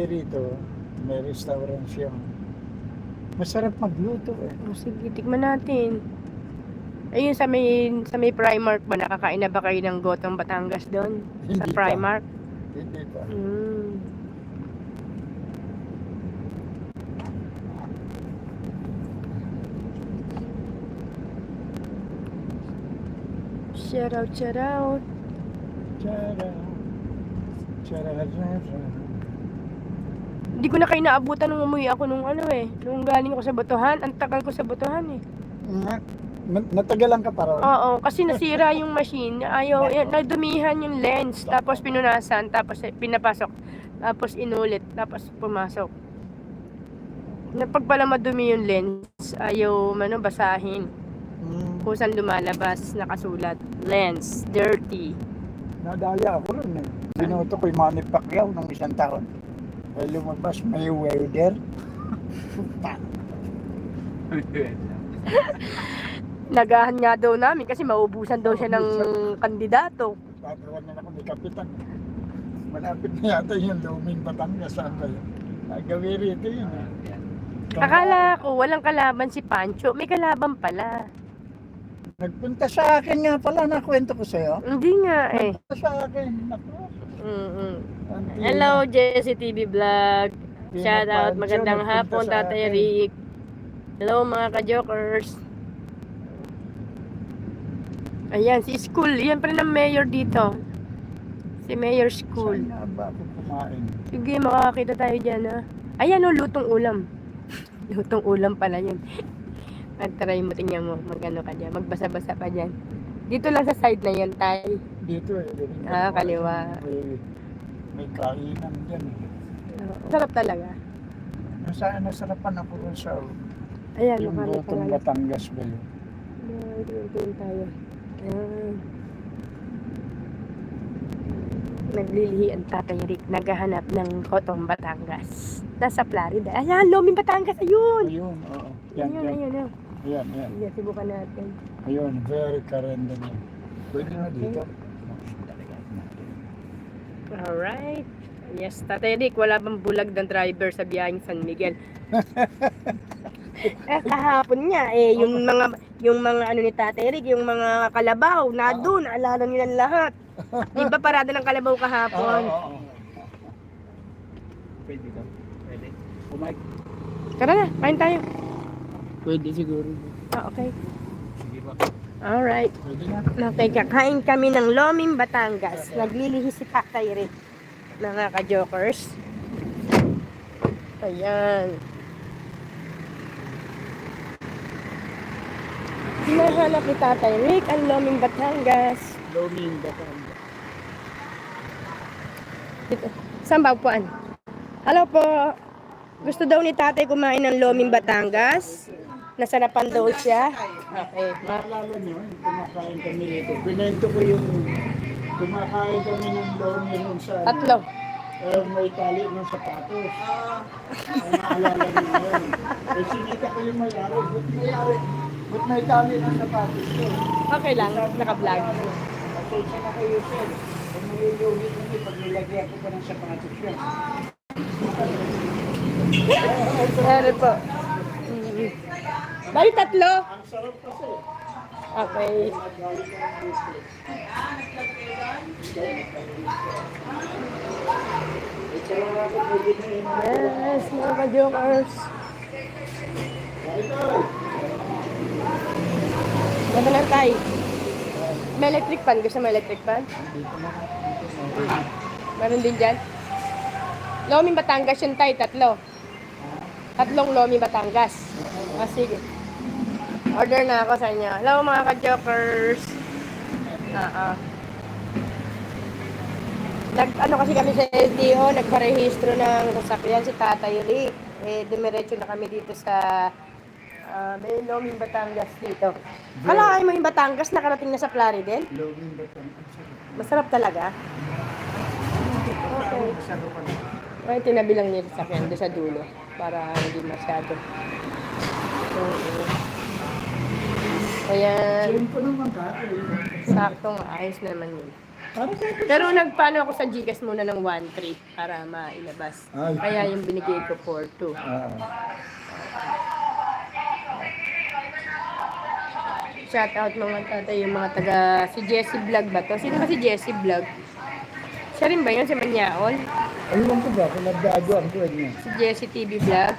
rito, may restaurant siya. Masarap magluto eh. O, sige, tikman natin. Ayun, sa may, sa may Primark ba? Nakakain na ba kayo ng Gotong Batangas doon? Sa Hindi pa. Primark? Hindi pa. Mm. Shout out, shout out. Tara. Tara. Hindi ko na kayo naabutan nung umuwi ako nung ano eh. Nung galing ako sa Batuhan. Ang tagal ko sa Batuhan eh. Ma- Natagalan ka pa raw. Oo, kasi nasira yung machine. Ayaw, yan, nadumihan yung lens. Tapos pinunasan, tapos eh, pinapasok. Tapos inulit, tapos pumasok. Na pag pala madumi yung lens, ayaw ano, basahin. Mm, Kung saan lumalabas, nakasulat. Lens, dirty. nadaya ako rin eh. Binoto ko yung Manny Pacquiao nung isang taon. Ay lumabas, may welder. Nagahan nga daw namin kasi maubusan daw siya ng kandidato. Tatawa na ako ni Kapitan. Malapit na yata yung Luming Batangas. Saan ba yun? Nagawi rito yun eh. Akala ko walang kalaban si Pancho. May kalaban pala. Nagpunta sa akin nga pala, nakwento ko sa'yo. Hindi nga eh. Nagpunta sa akin. Naku. Mm-mm. Hello, Jesse TV Vlog. Shout out, magandang hapon, Tatay. Rick. Hello, mga ka-jokers. Ayan, si School. Yan pa rin ang mayor dito. Si Mayor School. Saan nga ba ako kumain? Sige, makakakita tayo dyan, ha? Ayan, oh, lutong ulam. Lutong ulam pala yun. At try mo, tingnan mo, magano ka dyan. Magbasa-basa pa dyan. Dito lang sa side na yan, tay. Dito eh. dito. Ah, kaliwa. May, may kainan dyan eh. Sarap talaga. Nasa, nasarapan ako dun sa Ayan, yung makano Lutong pala. Batangas ba yun? Ayan, tingin tayo. Ayan. Naglilihi ang tatay Rick, naghahanap ng kotong Batangas. Nasa Florida. Ayan, Loming Batangas, ayun! Ayun, oo. Yan, Ayun, yan. ayun, ayun. Ayan, yan. Sige, subukan natin. Ayun, very karenda na. Pwede na dito. Alright. Yes, Tatay Rick, wala bang bulag ng driver sa biyaheng San Miguel? eh, kahapon niya, eh, yung mga, yung mga ano ni Tatay Rick, yung mga kalabaw, na doon, alala nilang lahat. Di ba parada ng kalabaw Oo, kahapon? oo, oo. Pwede ka? Pwede. Kumay. Tara na, kain tayo. Pwede siguro. Ah, okay. Sige ba? Alright. Pwede na. Okay, kakain kami ng Loming Batangas. Naglilihi si Tatay Rick. Mga ka-jokers. Ayan. Hinahanap ni Tatay Rick ang Loming Batangas. Loming Batangas. Dito. Saan ba upuan? Hello po. Gusto daw ni tatay kumain ng Loming Batangas. Nasarapan daw siya. Okay. Naalala niyo, yung kumakain kami rito. Binento ko yung kumakain kami ng lomi nung sa... Tatlo. Eh, may tali ng sapatos. Ay, naalala niyo yun. Eh, sinika ko yung may-ari. Ba't may-ari? Ba't may tali ng sapatos ko? Okay lang. Naka-vlog. Pasensya na kayo, sir. Kung niluluhi kami, pag nilagyan ko pa ng sapatos yan. Ano po? Bali tatlo. Ang sarap kasi. Okay. Yes, mga ka-jokers. Ganda lang tayo. May electric fan. Gusto mo electric na. Meron din dyan. Lomi Batangas yun tayo, tatlo. Tatlong Lomi Batangas. Ah, sige. Order na ako sa inyo. Hello mga ka-jokers. Ah, ah. Nag, ano kasi kami sa LTO, nagparehistro ng sasakyan si Tatay Rick. Eh, dumiretso na kami dito sa ah, may Loming Batangas dito. Kalahin mo yung Batangas, nakarating na sa Plaridel? Loming Batangas. Masarap talaga. Okay. Ay, tinabi lang niya sa akin doon sa dulo para hindi masyado. Oo. Ayan, Same po naman ka. saktong ayos naman yun. Para sa akin. Pero nagpano ako sa Gcash muna ng 1.3 para mailabas. Ay. Kaya yung binigay ko 4.2. Ah, Shout out mga tatay, yung mga taga, si Jessie Vlog ba to? Sino ba si Jessie Vlog? Siya rin ba yun, si Manyaol? ayun ko ba, kung nagdaguan ko niya. Si Jessie TV Vlog?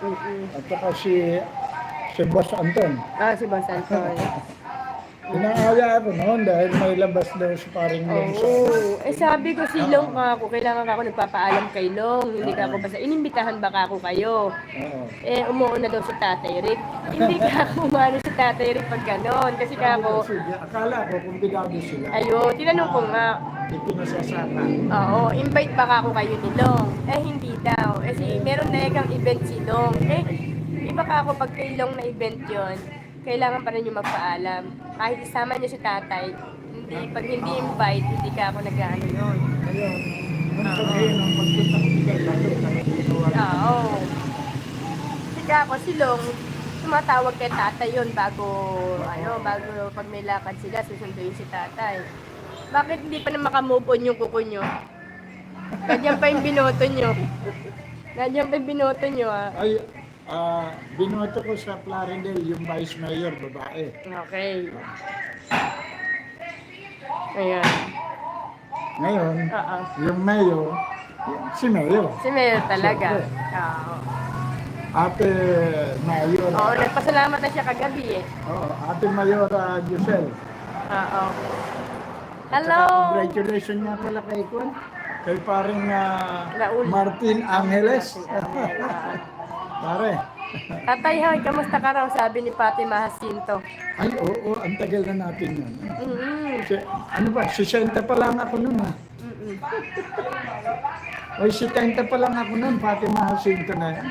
Mm-mm. At saka si, si Boss Anton. Ah, si Boss Anton. Inaaya ako noon dahil may labas daw si paring Long Oo. Eh sabi ko si Long ka ako, kailangan ka ako nagpapaalam kay Long. Hindi ka ako basta, inimbitahan ba ka ako kayo? Oo. Eh, umuuna daw si Tatay Rick. Hindi ka ako umano si Tatay Rick pag ganon. Kasi ka ako, Sige, akala ko kung bigado sila. ayun, tinanong ko nga, Hindi pinasasama. Oo, invite ba ka ako kayo ni Long? Eh, hindi daw. Eh, si, meron na ikang event si Long. Eh, iba ka ako pag kay Long na event yon kailangan pa rin yung magpaalam. Kahit isama niya si tatay, hindi, pag hindi invite, hindi ka ako nag-ano yun. Ginawa? Oo. Sika ako, si Long, tumatawag kay tatay yon bago, ano, bago pag may lakad sila, susunduin si tatay. Bakit hindi pa na makamove on yung kuko nyo? Ganyan pa yung binoto nyo. Ganyan pa yung binoto nyo, ah. Ay, ah, binoto ko sa Clarendale yung vice mayor, babae. Okay. Ayan. Ngayon, Oo. yung mayor, si mayor. Si Mayor talaga. Oo. Ate Mayor. Oo, nagpasalamat na siya kagabi eh. Oo, Ate Mayor uh, Giselle. Oo. Hello! Congratulations nga pala kay Kwan. Kay paring ah, Raul. Martin Angeles. Pare. Tatay, hoy, kamusta ka raw? Sabi ni Fatima Jacinto. Ay, oo, ang tagal na natin yun. Mm-mm. Si, ano ba, 60 pa lang ako nun ah. Mm-mm. Ay, 70 pa lang ako nun, Fatima Jacinto na yan.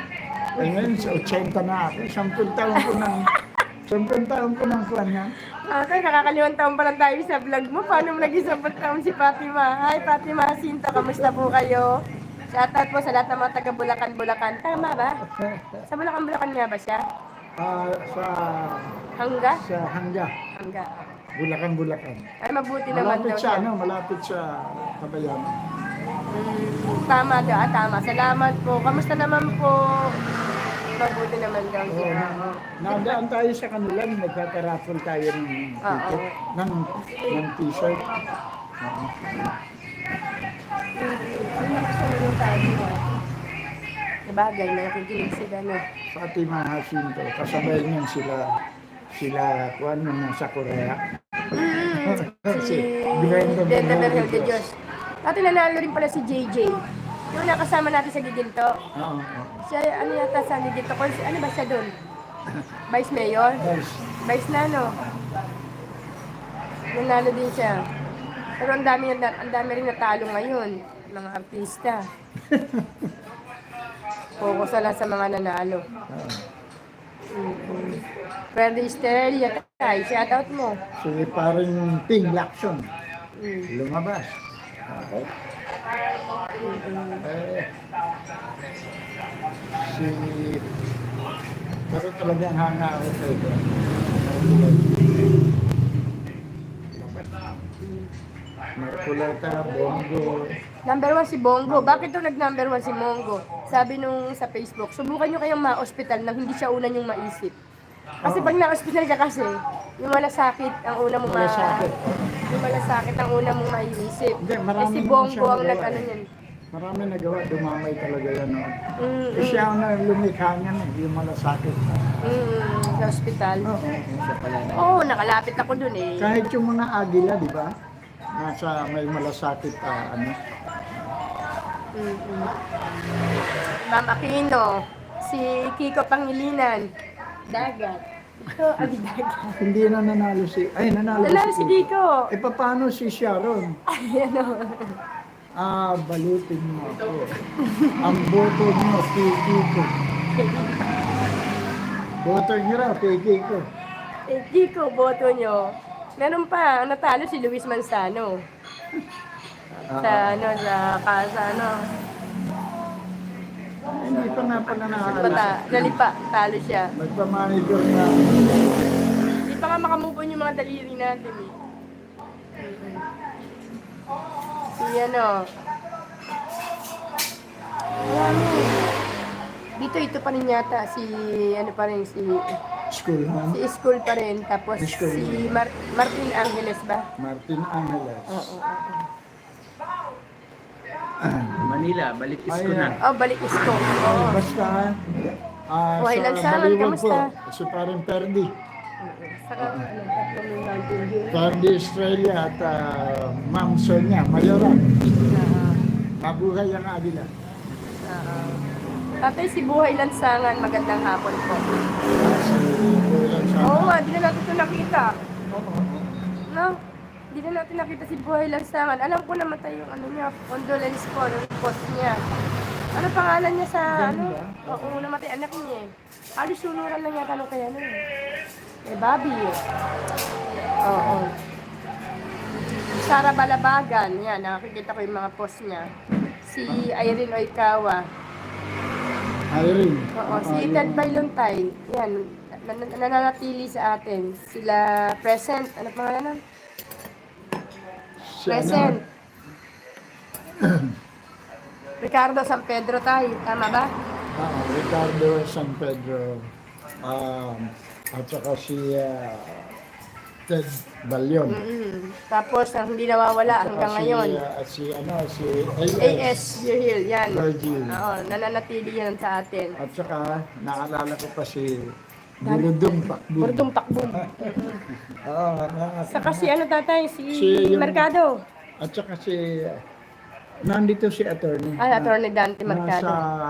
Ay, ngayon, sa 80 na ako. 10 taon ko nang, 10 taon ko nang kwan yan. Okay, nakakalimang taon pa lang tayo sa vlog mo. Paano mo naging sampung taon si Fatima? Hi, Fatima Jacinto. Kamusta po kayo? Shoutout po sa lahat ng mga taga Bulacan, Bulacan. Tama ba? Sa Bulacan, Bulacan nga ba siya? Ah, sa, Hangga? sa Hangga, Hangga. Bulacan, Bulacan. Ay, mabuti naman Malapit daw sa, siya. ano, malapit sa Kabayan. Mm, tama daw, ah, tama. Salamat po. Kamusta naman po? Mabuti naman daw Oo, siya. na- Nadaan tayo sa kanila, nagkakaraffle tayo ng Oo. ticket, ng, ng t-shirt. Oo. Sabagay, nakikinig sila, no? Fatima Jacinto, kasabay niyan sila, sila, kuan nung nasa Korea. Mm, Si Brenda Berhel de Dios. Dati nanalo rin pala si JJ. Yung nakasama natin sa Giginto. Oo. Siya, ano yata sa Giginto? Ano ba siya doon? Vice Mayor? Guys, Vice na, no? Nanalo din siya. Pero ang dami, ang dami rin natalo ngayon. Mga artista. Focus na lang sa mga nanalo. oo. Mm-hmm. Friend Estrella, tay, shout out mo. si paring Ping Lacson, Mm. lumabas. Okay. Eh, si, pero talagang hanga ako sa ito. Marculata, Bongo, Number one si Bongo. Bakit to nag number one si Mongo? Sabi nung sa Facebook, subukan nyo kayong ma-hospital nang hindi siya una yung maisip. Kasi pag na-hospital ka kasi, yung malasakit ang una mong ma... Malasakit. Yung malasakit ang una mong maiisip. Hindi, Eh si naman Bongo siyang ang nagawa nag-ano eh. niyan. marami nagawa, dumamay talaga yan. No? Mm, Eh, siya ang lumikha niyan, eh, yung malasakit. mm, sa hospital. Oo, siya pala. Oo, nakalapit ako dun eh. Kahit yung mga agila, di ba? Nasa may malasakit, ah, ano, Mm, mm. Ma'am Aquino, si Kiko Pangilinan, dagat. Ito, abi dagat. hindi na nanalo si, ay nanalo, Nanalo si Kiko. Eh, paano si Sharon? Ay, ano. Ah, balutin mo ako. Ang boto mo, kiki ko. Boto niyo raw, kiki ko. Eh, Kiko, boto nyo. Meron pa, ang natalo si Luis Manzano. Sa, ano, sa, sa, ano, Hindi pa nga pala pata, nakaalas. nalipa, talo siya. Nagpa-manager na. Hindi pa nga makamove on yung mga daliri natin eh. Yan o. Marami. Dito, ito pa rin yata. Si, ano pa rin, si, School, ma'am. si school pa rin. Tapos School. si Mar- Martin Angeles ba? Martin Angeles. Oo. Manila, balik Ay, ko na. Oh, balik school. Oo. Basta, ah, Buhay sa lansangan, Baliwag kamusta? po, si parang Perdi. Saka, Mountain Dew. Perdi Australia at uh, Ma'am Sonia Mayoran. Oo. Mabuhay ang Adila. Oo. Tatay, si Buhay Lansangan, magandang hapon po. Oo nga, di na natin ito nakita. No? Di na natin nakita si Buhay Lansangan. Alam ko namatay yung ano niya, condolence po, yung post niya. Ano pangalan niya sa ano? Oo, namatay anak niya eh. Halos sunuran lang yata nung kaya nun. Eh, Bobby eh. Oo. Sara Balabagan, yan, nakakikita ko yung mga post niya. Si Irene Oikawa. Irene. Oo, Ah, si Ted Bailantay, yan, nan- nan- nananatili sa atin. Sila present, ano pangalan nun? si ano, Present. Ricardo San Pedro tayo, tama ba? ah, Ricardo San Pedro. Um, at saka si ah, Ted Balyon. mm Tapos, ang hindi nawawala hanggang ngayon. Si, ah, si, ano, si AS Virgil, yan. Virgil. Oo, nananatili yan sa atin. At saka, naalala ko pa si Buludong Pakbun. Burdong takbo. Oo, na- Saka si ano tatay, si, Si yung- Mercado. At saka si, nandito si attorney. Ay, Atty. Dante Nasa Mercado.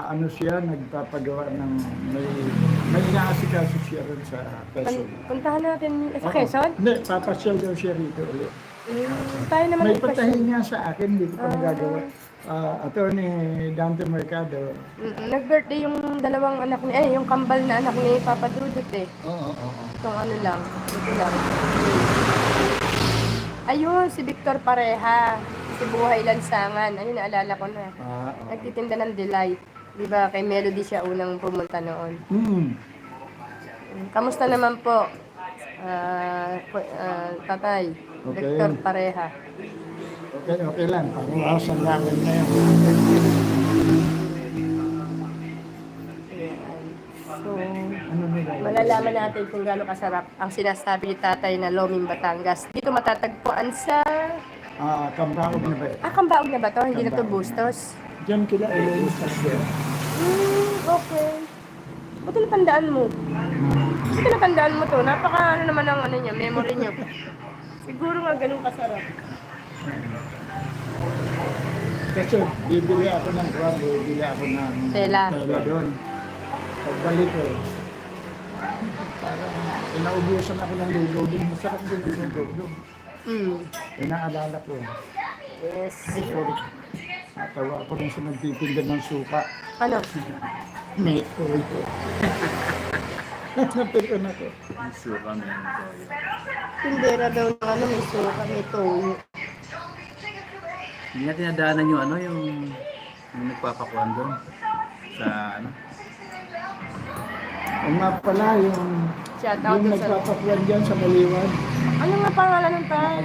ano siya, nagpapagawa ng, may, may inaasikaso siya rin sa Quezon. Pun- Puntahan natin sa Oo. Quezon. Hindi, papasyal daw siya rito ulit. Mm, tayo naman May patahin nga sa akin, hindi ko pa nagagawa. Ah, attorney Dante Mercado. Mm, Nag-birthday yung dalawang anak ni, eh, yung kambal na anak ni Papa Dudut eh. Oo, oo, oo. Itong ano lang, ito lang. Ayun, si Victor Pareha. Buhay Lansangan. Ayun, naalala ko na. Ah, oo. Nagtitinda ng delight. Di ba, kay Melody siya unang pumunta noon. Mm, Kamusta naman po, ah, ah, tatay? Okay. Victor Pareha. Okay, okay lang. Pangulasan namin na yun. So, Ano malalaman natin kung gaano kasarap ang sinasabi ni tatay na Loming Batangas. Dito matatagpuan sa... Ah, Kambaog na ba? Ah, Kambaog na ba to? Hindi na to Kambaog. Bustos? Diyan kila Elaine sa siya. Hmm, okay. Buti natandaan mo. Buti natandaan mo to. Napaka ano naman ang ano niya, memory niyo. Siguro nga ganun kasarap. Kasi bibili ako ng kwan, bibili ako ng Tela. tela doon. Pagbalik ko, parang inaubusan ako ng lulubing. Masarap din yung lulubing. Hmm. Inaalala ko. Yes. Sorry. Natawa ako rin sa nagtitinda ng suka. Ano? May tuloy ko. Napikon ako. Suka mo yan. Tindera daw ng ano, may suka, may toyo. Hindi natin nadaanan yung ano, yung, yung nagpapakuan doon. Sa ano. O nga pala, yung, Shout out yung nagpapakwan dyan sa Maliwan. Ano nga pangalan ng tayo?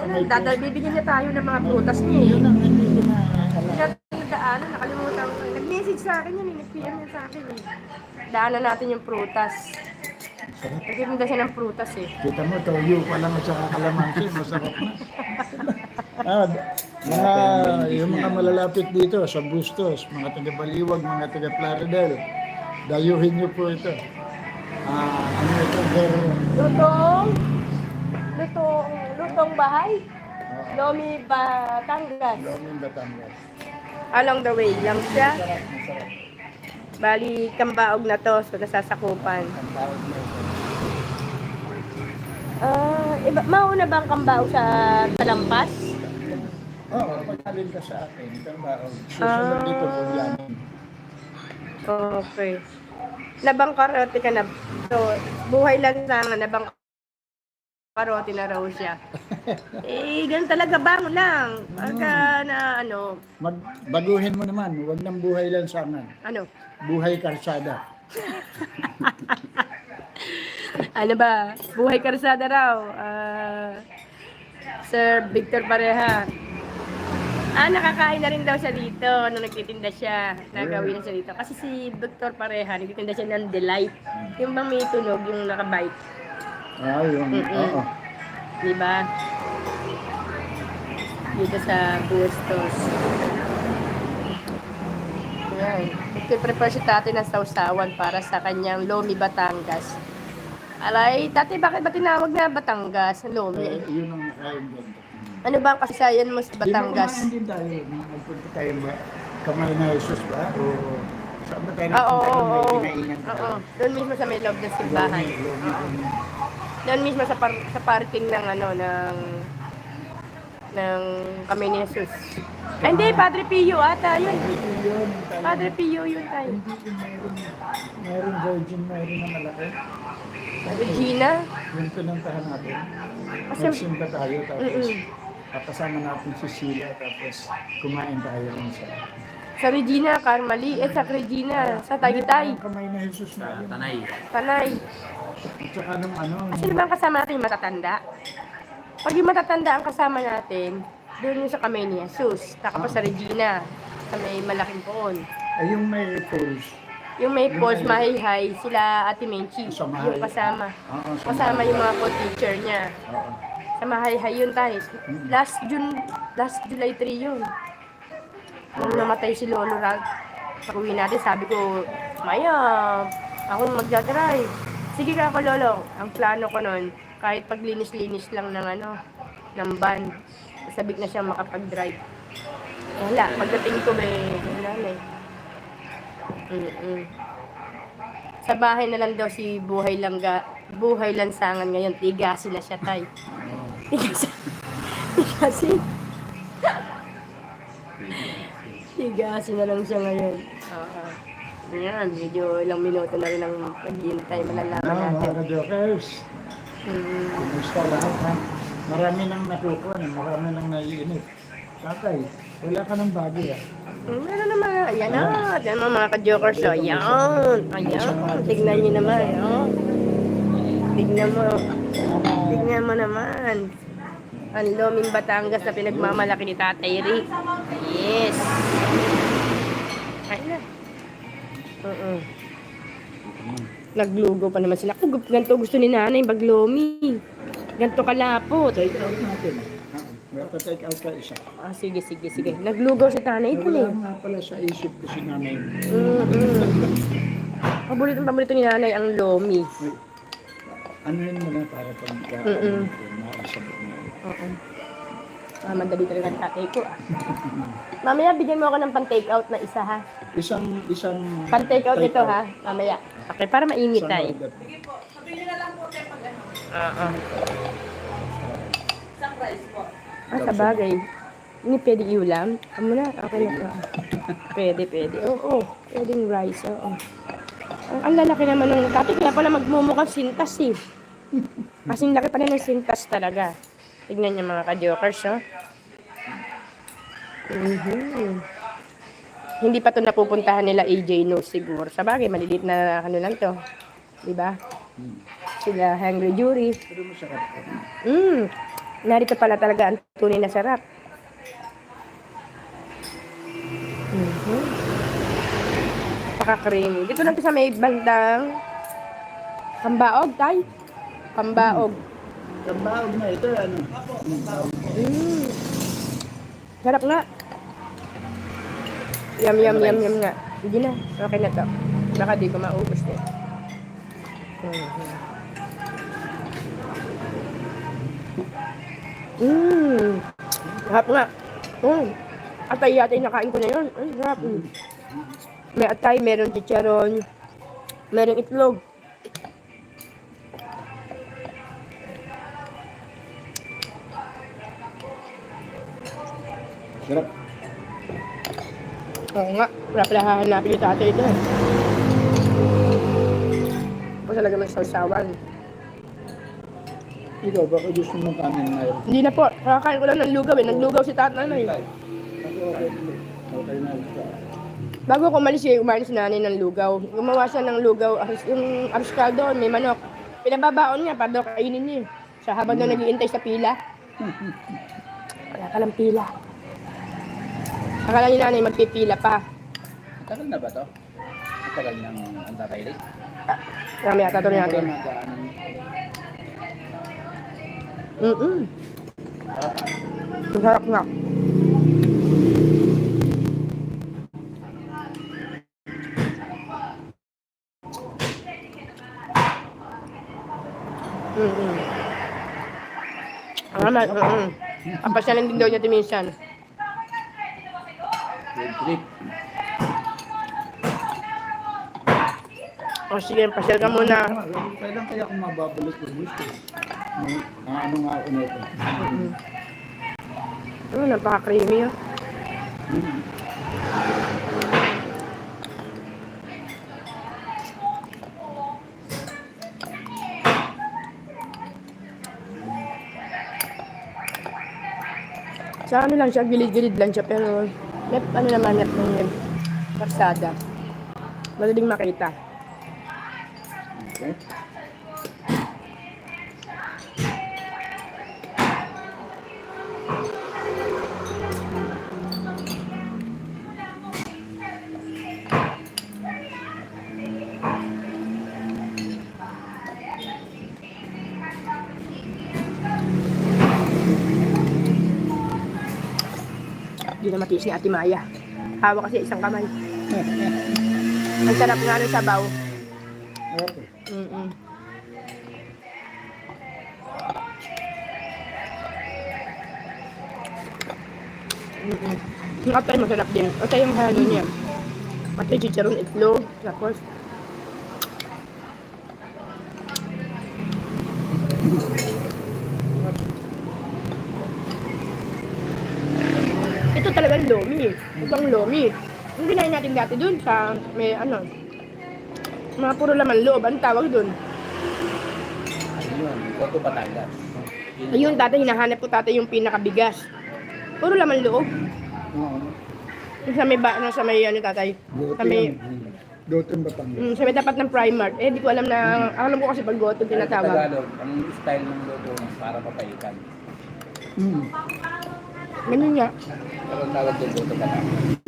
Ano, dadal, bibigyan niya tayo ng mga prutas niya eh. Yun ang hindi ko na Hindi natin yung daanan, nakalimutan ko. Nag-message sa akin yun, eh, nag-PM niya sa akin eh. Daanan natin yung prutas. Nagtitinda siya ng prutas eh. Kita mo, toyo pa lang at saka kalamansi, masarap na. ah, mga, yung mga malalapit dito sa Bustos, mga taga Baliwag, mga taga Plaridel, dayuhin niyo po ito. Ah, ano ito, pero, Lutong, lutong, lutong bahay. Lomi Batangas. Loming Batangas. Along the way lang siya. Masarap, masarap. Bali, kambaog na to, so nasasakupan. Tawag na ito. Ah, iba, mauna ba ang kambaog sa Talampas? Oo, pagkalin ka sa akin, baon. Susunod Ah. dito po yamin. Okay. Nabangkarote ka na. So, buhay lang sana, nabangkarote na raw siya. eh, ganun talaga, bangon lang. Pagka na, ano, Mag, baguhin mo naman, huwag nang buhay lang sana. ano, Buhay karsada. ano ba, buhay karsada raw. Ah, Sir Victor Pareha. Ah, nakakain na rin daw siya dito nung nagtitinda siya. Nagawin na siya dito. Kasi si Dr. Pareha, nagtitinda siya ng delight. Yung bang may tunog, yung nakabite. Ah, yung, Mm-mm. oo. Diba? Dito sa Bustos. Ayan. Nagpiprepare si tatay ng sausawan para sa kanyang Lomi Batangas. Alay, tatay, bakit ba tinawag na Batangas? Lomi. Eh, yun ang kain doon. Ano ba ang kasayan mo sa Batangas? Di ba kumain din tayo nagpunta tayo ba? Kamay na Jesus ba? O saan ba tayo Ah, Oo, nagpunta oo, oo. Oo. Doon mismo sa may loob ng simbahan. Lomi, lomi, lomi. Doon mismo sa, par sa parking ng ano, ng ng kami ni Jesus. Ay, hindi, Padre Pio ata, yun. Yun, tayo. Padre Pio yun tayo. Hindi, meron, meron virgin, meron na malaki. Regina. Yung pinuntahan natin. Kasi, Nagsimba tayo, tapos Mm-mm. natin si Sheila, tapos kumain tayo rin sa... sa Regina, Carmali, eh sa Regina, sa Tagaytay, Ang kamay na Jesus Sa natin. Tanay. Tanay. At saka nung ano, Sino ba ang kasama natin yung matatanda? Pag yung matatanda ang kasama natin, doon yung sa kamay ni Jesus. Tapos sa Regina, sa may malaking poon. ay yung may pulse. Yung may may- Mahihay, sila Ate Menchi, Sa Mahay. yung kasama. Oo, sa Kasama yung mga co-teacher niya. Oo. Sa Mahihay yun tayo. Last June, last July 3 yun. Nung namatay si Lolo Rag, pag uwi natin, sabi ko, Maya, ako magdadrive. Sige ka ako, Lolo. Ang plano ko nun, kahit paglinis-linis lang ng ano, ng van, sabik na siya makapag-drive. Eh, wala, pagdating ko may, wala na eh. Mm-mm. Sa bahay na lang daw si Buhay Langga, Buhay Lansangan ngayon, tigasin na siya, tay. Tigasin. Tigasin. tigasin na lang siya ngayon. Oo. Ayan, medyo ilang minuto na rin ang paghihintay, malalaman Ah, natin. mga jokers. Mm. Kumusta lahat ha? Marami nang nakukuha, marami nang naiinip. Tatay, wala ka ng bagay ah. Mm, Ano naman, ayan na, ayan mga mga ka-jokers, oh. ayan, ayan, tignan nyo naman, oh. Tignan mo, tignan mo naman. Ang Loming Batangas na pinagmamalaki ni Tatay Rick. Yes. Oo. Naglugo pa naman sila. Kung ganito gusto ni nanay, baglomi. Ganito kalapot. Take out natin. Ha? May take out ka isa. Ah, sige, sige, sige. Naglugaw si Tanay ko Wala eh. nga pala sa isip ko si nanay. Mm-mm. Paborito paborito ni nanay ang lomi. Ano yun mo na para pagka Mm-mm. makasabot mo. Oo. Ah, madali talaga ang tatay ko ah. Mamaya, bigyan mo ako ng pan-take out na isa ha. Isang, isang... Pan-take out ito ha. Mamaya. Okay, para mainit Isang tayo. order. Oo. Ah, sa bagay. Hindi pwede iulam. Amo na, okay na to. Pwede, pwede. Oo, pwedeng rice, oo. Ang, ang lalaki naman ng tatay, kaya pala magmumukhang sintas eh. Kasing laki pa rin ng sintas talaga. Tignan niyo mga ka-jokers, oh. Mhm. Hindi pa to napupuntahan nila AJ no siguro. Sa bagay, maliliit na ano lang to. Di ba? Sila Hungry Jury. Pero masarap. Mm. Narito pala talaga ang tunay na sarap. Mhm. Paka-creamy. Dito lang sa may bandang Kambaog, tay. Kambaog. Tambaog na ito, ano? Mm. Sarap nga. Yum, yum, yum, yum nga. Hindi na. Okay na to. Baka di ko maubos eh. Mhm. Mm. Sarap nga. Mm. Atay yata yung nakain ko na yun. Ay, sarap. Mm. May atay, meron chicharon, meron itlog. Sarap. Oo nga, wala pala hahanapin yung tatay ito. eh. Ako talaga may sausawan. Ikaw, baka gusto mo kanin na yun. Hindi na po, kakakain ko lang ng lugaw eh. Naglugaw si tatay na eh. Okay, na. Bago ko umalis eh, umalis si nanay ng lugaw. Gumawa siya ng lugaw, yung doon, may manok. Pinababaon niya para daw kainin niya. Sa habang daw naghihintay sa pila. Wala ka lang pila. Akala ni nanay magpipila pa. Tagal na ba to? Tagal ng anti-virus? Marami ata tuloy natin. Mm-mm. Ang sarap nga. Mm-mm. Ang amat, mm-mm. Papasyalan din daw niya minsan. Road trip. O sige, pasyal ka muna. Kailan kaya kung mababalik yung gusto? Ang ano nga ako nito? Ano, napaka-creamy yun. Sa ano lang siya, gilid-gilid lang siya, pero may ano naman net ng karsada. Madaling makita. Okay. Na matiis ni Ate Maya. Hawak kasi isang kamay. Ang sarap nga ng sabaw. Okay. Mm-mm. Mm-mm. Yung atay masarap din. Atay yung halo niya. Atay chicharon itlog. Tapos, ito talagang lomi. Itong lomi. Yung ginahin natin dati dun sa may ano, mga puro laman loob, ang tawag dun. Ayun. Coco Batangas. Yun. Ayun, dati hinahanap ko tatay yung pinakabigas. Puro laman loob. Oo. Yung sa may ba, ano, sa may ano tatay. Goto Sa may. Goto yung Batangas. mm, sa may dapat ng Primark. Eh, di ko alam na, alam ko kasi pag goto Sa tinatawag. Tagalog, ang style ng luto para papaitan. Hmm. Ganun nga. Pero ang tawag doon, Coco Batangas.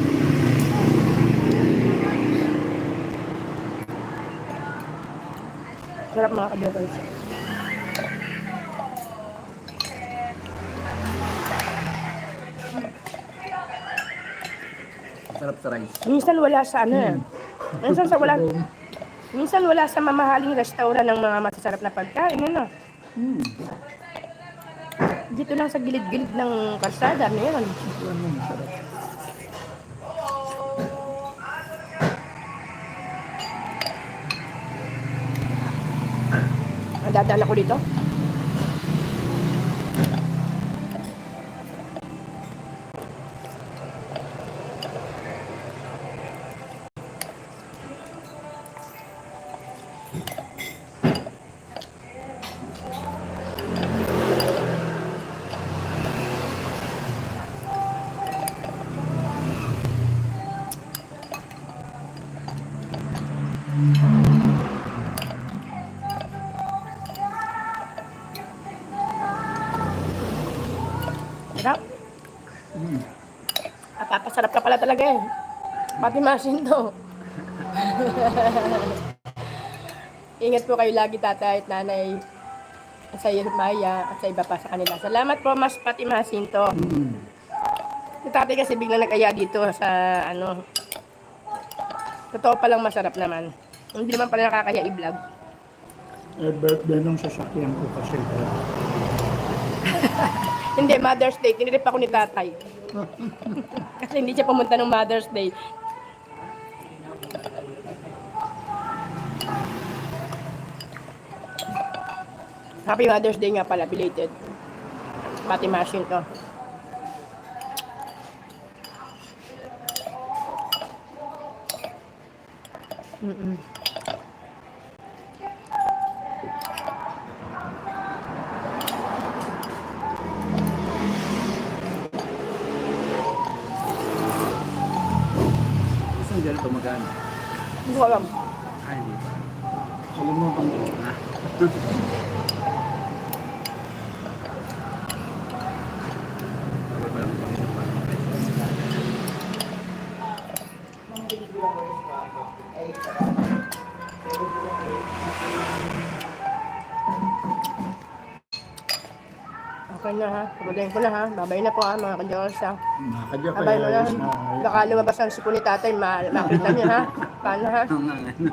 Sarap mga kabiyokals. Sarap sa rice. Minsan wala sa ano eh. Minsan sa wala, minsan wala sa mamahaling restaurant ng mga masasarap na pagkain. Ano? Hmm. Dito lang sa gilid-gilid ng kalsada, meron. Ano, dadaan ako dito. Pala talaga eh. Pati masin to. Ingat po kayo lagi tatay at nanay sa iyo Maya at sa iba pa sa kanila. Salamat po mas pati masin to. Hmm. Si tatay kasi biglang nag-aya dito sa ano. Totoo palang masarap naman. Hindi naman pala nakakaya i-vlog. Eh, birthday nung sasakyan ko kasi. Hindi, Mother's Day. Tinirip ako ni tatay. kasi hindi siya pumunta ng Mother's Day. Happy Mother's Day nga pala, belated. Pati machine to. Mm-mm. Ganito magana. Hindi ko alam. Ay, hindi. Alam mo kung Ah. Okay na ha. Pagdating ko na ha. Babay na po ha mga ka-Diyos ha. Makakadya ka. Babay mo na. Baka lumabas ang sipo ni tatay. Ma makita niya ha. Paano ha? Ano.